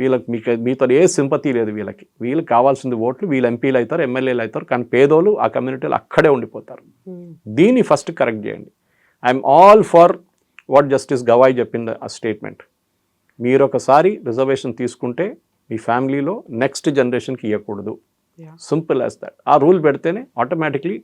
వీళ్ళకి మీకు మీతో ఏ సింపతి లేదు వీళ్ళకి. వీళ్ళకి కావాల్సింది ఓట్లు వీళ్ళు ఎంపీలు అవుతారు ఎమ్మెల్యేలు అవుతారు కానీ పేదోళ్ళు ఆ కమ్యూనిటీలో అక్కడే ఉండిపోతారు. దీన్ని ఫస్ట్ కరెక్ట్ చేయండి. I'm all for what justice Gavai చెప్పింది ఆ స్టేట్మెంట్. మీరు ఒకసారి రిజర్వేషన్ తీసుకుంటే మీ ఫ్యామిలీలో నెక్స్ట్ జనరేషన్కి ఇవ్వకూడదు. సింపుల్ యాజ్ దట్ ఆ రూల్ పెడితేనే ఆటోమేటిక్లీ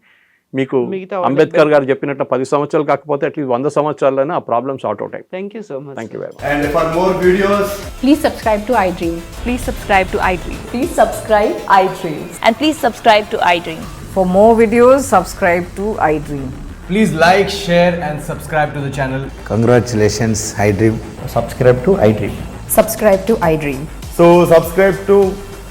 మీకు అంబేద్కర్ గారు చెప్పినట్టు పది సంవత్సరాలు కాకపోతే అట్లీస్ట్ వంద సంవత్సరాలైనా ఆ ప్రాబ్లమ్ సార్ట్ అవుట్ అయిపోయి thank you so much thank you very much And for more videos, Please subscribe to iDream. Please subscribe to iDream. Please subscribe iDream. And please subscribe to iDream. For more videos, subscribe to iDream. please like, share, and subscribe to the channel. Congratulations, iDream. subscribe to iDream. Subscribe to iDream. So, subscribe to